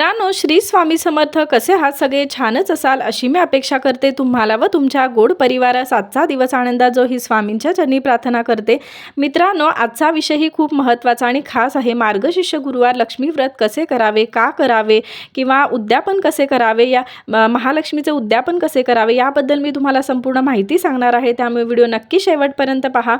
मित्रांनो श्री स्वामी समर्थ कसे आहात? सगळे छानच असाल अशी मी अपेक्षा करते तुम्हाला व तुमच्या गोड परिवारास आजचा दिवस आनंदा जो ही स्वामींच्या चरणी प्रार्थना करते. मित्रांनो आजचा विषयही खूप महत्त्वाचा आणि खास आहे. मार्गशिष्य गुरुवार लक्ष्मी व्रत कसे करावे का करावे किंवा उद्यापन कसे करावे या महालक्ष्मीचे उद्यापन कसे करावे याबद्दल मी तुम्हाला संपूर्ण माहिती सांगणार आहे. त्यामुळे व्हिडिओ नक्की शेवटपर्यंत पहा.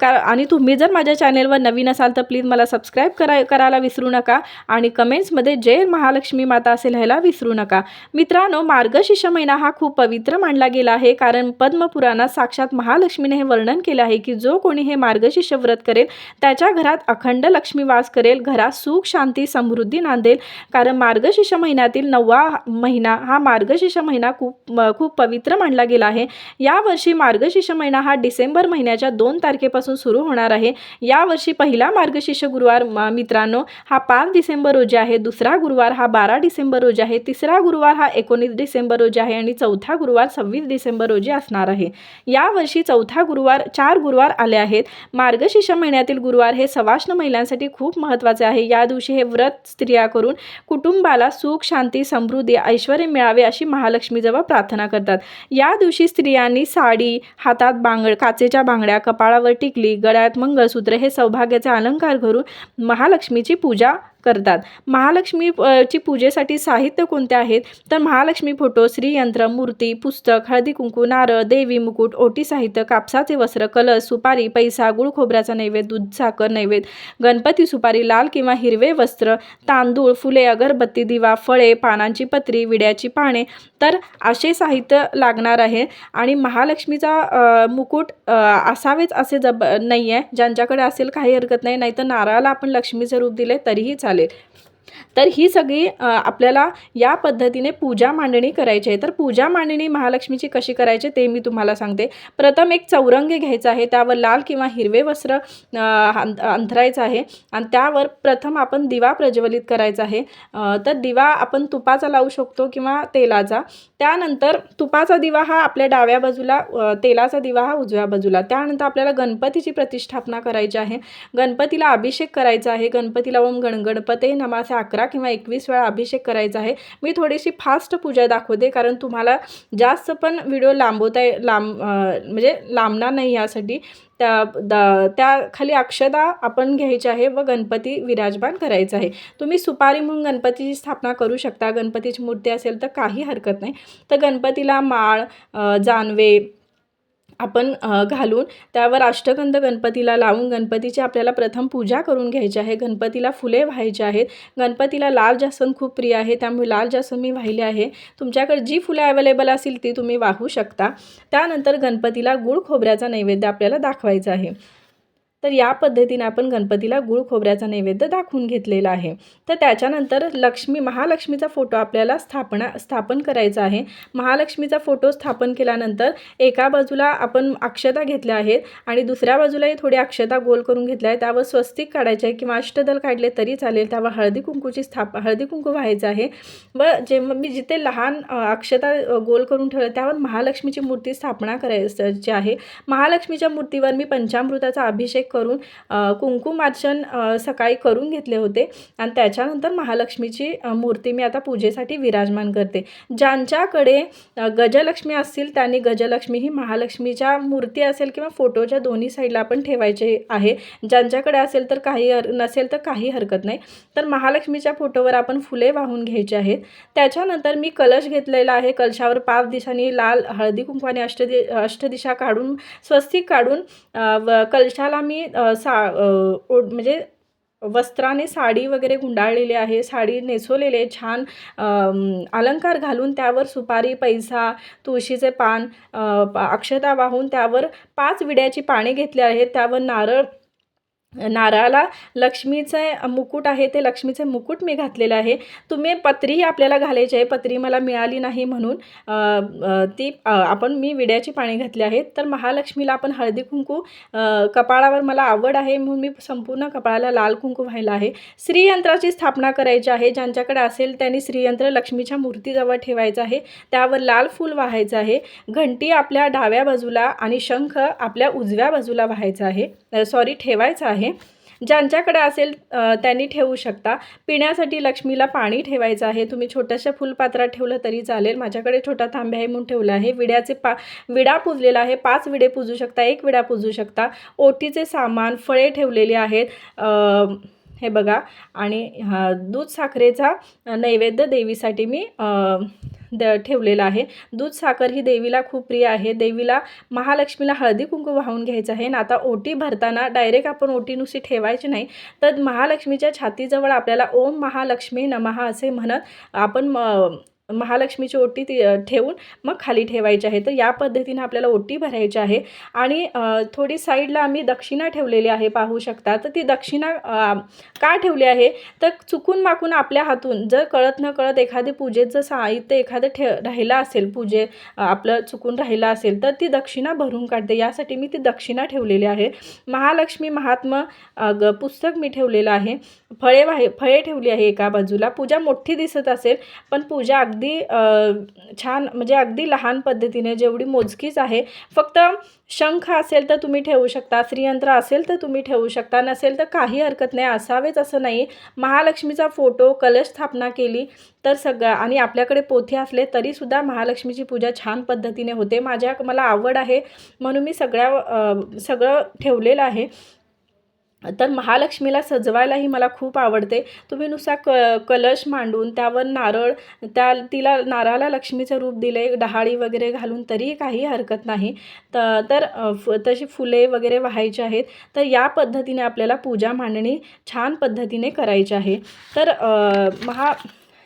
का आणि तुम्ही जर माझ्या चॅनेलवर नवीन असाल तर प्लीज मला सबस्क्राईब करा करायला विसरू नका. आणि कमेंट्समध्ये जय महालक्ष्मी माता असे लिहायला विसरू नका. मित्रांनो मार्गशीर्ष महिना हा खूप पवित्र मानला गेला आहे कारण पद्मपुराणात साक्षात महालक्ष्मीने हे वर्णन केले आहे की जो कोणी हे मार्गशीर्ष व्रत करेल त्याच्या घरात अखंड लक्ष्मी वास करेल घरात सुख शांती समृद्धी नांदेल. कारण मार्गशीर्ष महिन्यातील नववा महिना हा मार्गशीर्ष महिना खूप खूप पवित्र मानला गेला आहे. यावर्षी मार्गशीर्ष महिना हा डिसेंबर महिन्याच्या दोन तारखेपासून सुरू होणार आहे. यावर्षी पहिला मार्गशीर्ष गुरुवार मित्रांनो हा पाच डिसेंबर रोजी आहे दुसरा गुरुवार हा बारा डिसेंबर रोजी आहे. तिसरा गुरुवार हा एकोणीस डिसेंबर रोजी आहे आणि चौथा गुरुवार सव्वीस डिसेंबर रोजी असणार आहे. यावर्षी चौथा गुरुवार चार गुरुवार आले आहेत. मार्गशीर्ष महिन्यातील गुरुवार हे सवाष्ण महिलांसाठी खूप महत्त्वाचे आहे. या दिवशी हे व्रत स्त्रिया करून कुटुंबाला सुख शांती समृद्धी ऐश्वर मिळावे अशी महालक्ष्मीजवळ प्रार्थना करतात. या दिवशी स्त्रियांनी साडी हातात बांगड काचेच्या बांगड्या कपाळावर टिकली गळ्यात मंगळसूत्र हे सौभाग्याचे अलंकार घरून महालक्ष्मीची पूजा करतात. महालक्ष्मी ची पूजेसाठी साहित्य कोणते आहेत? तर महालक्ष्मी फोटो श्रीयंत्र मूर्ती पुस्तक हळदी कुंकू नारळ देवी मुकुट ओटी साहित्य कापसाचे वस्त्र कलश सुपारी पैसा गुळ खोबऱ्याचा नैवेद्य दूध साखर नैवेद्य गणपती सुपारी लाल किंवा हिरवे वस्त्र तांदूळ फुले अगरबत्ती दिवा फळे पानांची पत्री विड्याची पाने. तर असे साहित्य लागणार आहे. आणि महालक्ष्मीचा मुकुट असावेच असे जब नाही आहे ज्यांच्याकडे असेल काही हरकत नाही. नाहीतर नारळाला आपण लक्ष्मीचे रूप दिले तरीही चालेल. সালের तर ही सगळी आपल्याला या पद्धतीने पूजा मांडणी करायची आहे. तर पूजा मांडणी महालक्ष्मीची कशी करायची ते मी तुम्हाला सांगते. प्रथम एक चौरंग घ्यायचा आहे. त्यावर लाल किंवा हिरवे वस्त्र अंथरायचं आहे. आणि त्यावर प्रथम आपण दिवा प्रज्वलित करायचा आहे. तर दिवा आपण तुपाचा लावू शकतो किंवा तेलाचा. त्यानंतर तुपाचा दिवा हा आपल्या डाव्या बाजूला तेलाचा दिवा हा उजव्या बाजूला. त्यानंतर आपल्याला गणपतीची प्रतिष्ठापना करायची आहे. गणपतीला अभिषेक करायचा आहे. गणपतीला ओम गण गणपते नमासे अकरा किंवा एकवीस वेळा अभिषेक करायचा आहे. मी थोडीशी फास्ट पूजा दाखवते कारण तुम्हाला जास्त पण व्हिडिओ लांबवता लांब म्हणजे लांबणार नाही यासाठी. त्या द त्या खाली अक्षदा आपण घ्यायची आहे व गणपती विराजमान करायचं आहे. तुम्ही सुपारी म्हणून गणपतीची स्थापना करू शकता. गणपतीची मूर्ती असेल तर काही हरकत नाही. तर गणपतीला माळ जानवे आपण घालून त्यावर अष्टगंध गणपतीला लावून गणपतीची आपल्याला प्रथम पूजा करून घ्यायची आहे. गणपतीला फुले व्हायची आहेत. गणपतीला लाल जास्वंद खूप प्रिय आहे. त्यामुळे लाल जास्वंद मी वाहिले आहे. तुमच्याकडे जी फुले अवेलेबल असतील ती तुम्ही वाहू शकता. त्यानंतर गणपतीला गुळ खोबऱ्याचा नैवेद्य आपल्याला दाखवायचा आहे. तर या पद्धतीने आपण गणपतीला गुळ खोबऱ्याचा नैवेद्य दाखवून घेतलेला आहे. तर त्याच्यानंतर लक्ष्मी महालक्ष्मीचा फोटो आपल्याला स्थापना स्थापन करायचा आहे. महालक्ष्मीचा फोटो स्थापन केल्यानंतर एका बाजूला आपण अक्षता घेतल्या आहेत आणि दुसऱ्या बाजूलाही थोडी अक्षता गोल करून घेतल्या आहे त्यावर स्वस्तिक काढायचे आहे किंवा अष्टदल काढले तरी चालेल. त्यावर हळदी कुंकूची स्थाप हळदी कुंकू व्हायचं आहे. व जेव्हा मी जिथे लहान अक्षता गोल करून ठेवलं त्यावर महालक्ष्मीची मूर्ती स्थापना करायची आहे. महालक्ष्मीच्या मूर्तीवर मी पंचामृताचा अभिषेक करून अ, कुंकुमार्चन सकाळी करून घेतले होते. आणि त्याच्यानंतर महालक्ष्मीची मूर्ती मी आता पूजेसाठी विराजमान करते. ज्यांच्याकडे गजलक्ष्मी असतील त्यांनी गजलक्ष्मी ही महालक्ष्मीच्या मूर्ती असेल किंवा फोटोच्या दोन्ही साईडला आपण ठेवायचे आहे. ज्यांच्याकडे असेल तर काही हर नसेल तर काही हरकत नाही. तर महालक्ष्मीच्या फोटोवर आपण फुले वाहून घ्यायचे आहेत. त्याच्यानंतर मी कलश घेतलेला आहे. कलशावर पाच दिशांनी लाल हळदी कुंकवाने अष्टदि अष्टदिशा काढून स्वस्तिक काढून व कलशाला मी मी सा ओढ म्हणजे वस्त्राने साडी वगैरे गुंडाळलेली आहे साडी नेसवलेले छान अलंकार घालून त्यावर सुपारी पैसा तुळशीचे पान अक्षता वाहून त्यावर पाच विड्याची पाने घेतली आहेत त्यावर नारळ नारळाला लक्ष्मीचे मुकुट आहे ते लक्ष्मीचे मुकुट मी घातलेलं आहे. तुम्ही पत्रीही आपल्याला घालायची आहे पत्री मला मिळाली नाही म्हणून ती आपण मी विड्याची पाणी घातली आहेत तर महालक्ष्मीला आपण हळदी कुंकू कपाळावर मला आवड आहे म्हणून मी संपूर्ण कपाळाला लाल कुंकू व्हायला आहे. श्रीयंत्राची स्थापना करायची आहे ज्यांच्याकडे असेल त्यांनी श्रीयंत्र लक्ष्मीच्या मूर्तीजवळ ठेवायचं आहे. त्यावर लाल फूल वाहायचं आहे. घंटी आपल्या डाव्या बाजूला आणि शंख आपल्या उजव्या बाजूला व्हायचं आहे. सॉरी ठेवायचं आहे. ज्यांच्याकडे असेल त्यांनी ठेवू शकता. पिण्यासाठी लक्ष्मीला पाणी ठेवायचं आहे. तुम्ही छोट्याशा फुलपात्रात ठेवलं तरी चालेल. माझ्याकडे छोटा थांब्या आहे म्हणून ठेवला आहे. विड्याचे पा विडा पुजलेला आहे. पाच विडे पूजू शकता एक विडा पूजू शकता. ओटीचे सामान फळे ठेवलेले आहेत. हे बघा. आणि दूध साखरेचा नैवेद्य देवीसाठी मी द ठेवलेला आहे. दूध साखर ही देवीला खूप प्रिय आहे. देवीला महालक्ष्मीला हळदी कुंकू वाहून घ्यायचं आहे. आणि आता ओटी भरताना डायरेक्ट आपण ओटी नुसती ठेवायची नाही तर महालक्ष्मीच्या छातीजवळ आपल्याला ओम महालक्ष्मी नमः असे म्हणत आपण म महालक्ष्मीची ओटी ती ठेवून मग खाली ठेवायची आहे. तर या पद्धतीने आपल्याला ओटी भरायची आहे. आणि थोडी साईडला आम्ही दक्षिणा ठेवलेली आहे पाहू शकता. तर ती दक्षिणा का ठेवली आहे? तर चुकून माकून आपल्या हातून जर कळत न कळत एखादे पूजेचं साहित्य एखादं ठे राहिलं असेल पूजे आपलं चुकून राहिलं असेल तर ती दक्षिणा भरून काढते. यासाठी मी ती दक्षिणा ठेवलेली आहे. महालक्ष्मी महात्मा ग पुस्तक मी ठेवलेलं आहे. फळे वाहे फळे ठेवली आहे एका बाजूला. पूजा मोठी दिसत असेल पण पूजा अगदी छान म्हणजे अगदी लहान पद्धतीने जेवढी मोजकीच आहे. फक्त शंख असेल तर तुम्ही ठेवू शकता श्रीयंत्र असेल तर तुम्ही ठेवू शकता नसेल तर काही हरकत नाही असावेच असं नाही. महालक्ष्मीचा फोटो कलश स्थापना केली तर सगळं आणि आपल्याकडे पोथी असले तरीसुद्धा महालक्ष्मीची पूजा छान पद्धतीने होते. माझ्या मला आवड आहे म्हणून मी सगळ्या सगळं ठेवलेलं आहे. तर महालक्ष्मीला सजवायलाही मला खूप आवडते. तुम्ही नुसा क कलश मांडून त्यावर नारळ त्या तिला नारळाला लक्ष्मीचं रूप दिले डहाळी वगैरे घालून तरी काही हरकत नाही. त तर फ तशी फुले वगैरे व्हायची आहेत. तर या पद्धतीने आपल्याला पूजा मांडणी छान पद्धतीने करायची आहे. तर महा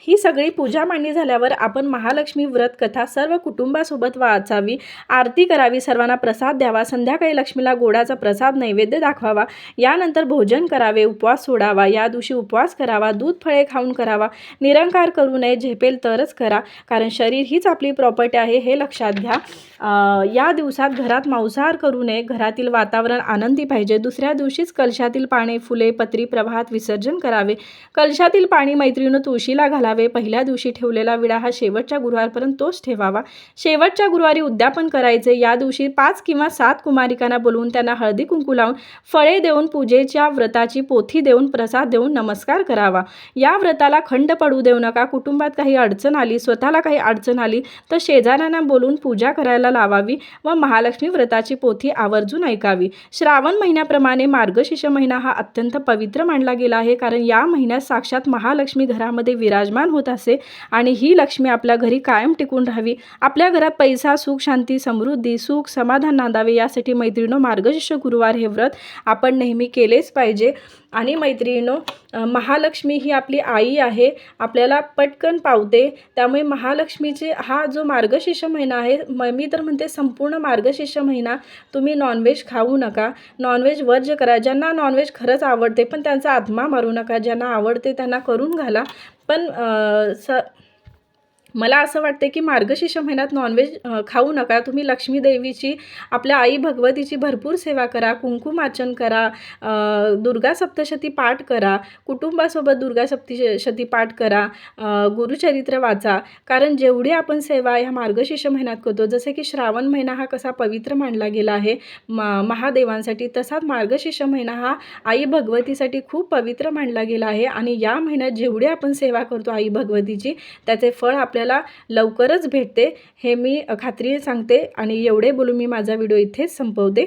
ही सगळी पूजा मांडणी झाल्यावर आपण महालक्ष्मी व्रत कथा सर्व कुटुंबासोबत वाचावी आरती करावी सर्वांना प्रसाद द्यावा संध्याकाळी लक्ष्मीला गोडाचा प्रसाद नैवेद्य दाखवावा यानंतर भोजन करावे उपवास सोडावा या दिवशी उपवास करावा दूध फळे खाऊन करावा निरंकार करू नये झेपेल तरच करा कारण शरीर हीच आपली प्रॉपर्टी आहे हे लक्षात घ्या. या दिवसात घरात मांसाहार करू नये घरातील वातावरण आनंदी पाहिजे दुसऱ्या दिवशीच कलशातील पाणी फुले पत्री प्रवाहात विसर्जन करावे कलशातील पाणी मैत्रिणीनं तुळशीला करावे. पहिल्या दिवशी ठेवलेला विडा हा शेवटच्या गुरुवारपर्यंत तोच ठेवावा. शेवटच्या गुरुवारी उद्यापन करायचे. या दिवशी पाच किंवा सात कुमारिकांना बोलवून त्यांना हळदी कुंकू लावून फळे देऊन पूजेच्या व्रताची पोथी देऊन प्रसाद देऊन नमस्कार करावा. या व्रताला खंड पडू देऊ नका. कुटुंबात काही अडचण आली स्वतःला काही अडचण आली तर शेजाऱ्यांना बोलून पूजा करायला लावावी व महालक्ष्मी व्रताची पोथी आवर्जून ऐकावी. श्रावण महिन्याप्रमाणे मार्गशीर्ष महिना हा अत्यंत पवित्र मानला गेला आहे कारण या महिन्यात साक्षात महालक्ष्मी घरामध्ये विराजमान होत असे आणि ही लक्ष्मी आपल्या घरी कायम टिकून राहावी. आपल्या घरात पैसा सुख शांती समृद्धी सुख समाधान नांदावे यासाठी मैत्रिणो मार्गशीर्ष गुरुवार हे व्रत आपण नेहमी केलेच पाहिजे. आणि मैत्रिणीनो महालक्ष्मी ही आपली आई आहे. आपल्याला पटकन पावते. त्यामुळे महालक्ष्मीचे हा जो मार्गशीर्ष महिना आहे म मी तर म्हणते संपूर्ण मार्गशीर्ष महिना तुम्ही नॉनव्हेज खाऊ नका. नॉनव्हेज वर्ज करा. ज्यांना नॉनव्हेज खरंच आवडते पण त्यांचा आत्मा मारू नका. ज्यांना आवडते त्यांना करून घाला. पण स मला असं वाटते की मार्गशीर्ष महिन्यात नॉनव्हेज खाऊ नका. तुम्ही लक्ष्मी देवीची आपल्या आई भगवतीची भरपूर सेवा करा. कुंकुमार्चन करा. दुर्गा सप्तशती पाठ करा. कुटुंबासोबत दुर्गा सप्ती शती पाठ करा. गुरुचरित्र वाचा. कारण जेवढी आपण सेवा ह्या मार्गशीर्ष महिन्यात करतो जसे की श्रावण महिना हा कसा पवित्र मानला गेला आहे मा महादेवांसाठी तसाच मार्गशीर्ष महिना हा आई भगवतीसाठी खूप पवित्र मानला गेला आहे. आणि या महिन्यात जेवढी आपण सेवा करतो आई भगवतीची त्याचे फळ आपल्या आपल्याला लवकरच भेटते. हे मी खात्री सांगते आणि एवढे बोलून मी माझा व्हिडिओ इथे संपवते.